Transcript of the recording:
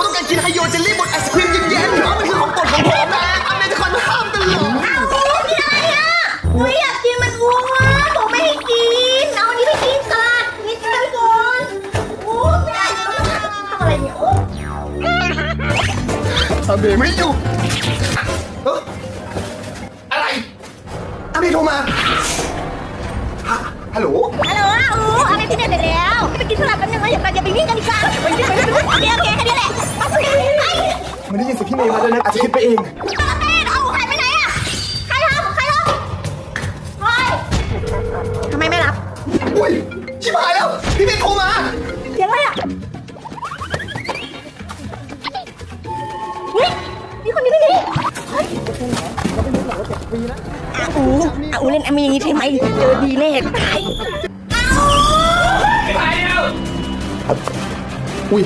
ว่าต้องการกินไฮโยเจลลี่บนไอศครีมเย็นๆเพราะมันคือของโปรดของผมนะอเมจะคอยมาห้ามตลอดนี่อะไรอะหนูอยากกินมันอ้วนผมไม่ให้กินเอาอันนี้ไปกินสลัดนิดเดียวก่อนโอ้ไม่ได้แล้วทำอะไรเนี่ยโอ้อเมไม่อยู่เอ้ออะไรอเมโทรมาฮะฮัลโหล ฮัลโหลอะอู้เอาไปพี่เด็ดแล้ว ไปกินสลัดแป๊บนึงแล้วเดี๋ยวกันจะไปวิ่งกันดีกว่าไปวิ่งไปวิ่งโอเคโอเคแค่นี้แหละไปไป มันได้ยินเสียงพี่เมย์มาด้วยนะอาจจะคิดไปเองเอาใครไปไหนอะ ใครทำใครทำเฮ้ยทำไมไม่รับอุ้ย ชิบหายแล้ว พี่เมย์โทรมา เสียงอะไรอะเฮ้ยมีคนนี้ไม่ดีเฮ้ยอาอูอาอูเล่นอามีอย่างนี้ใช่ไหมเจอดีแน่ตาย อุ้ย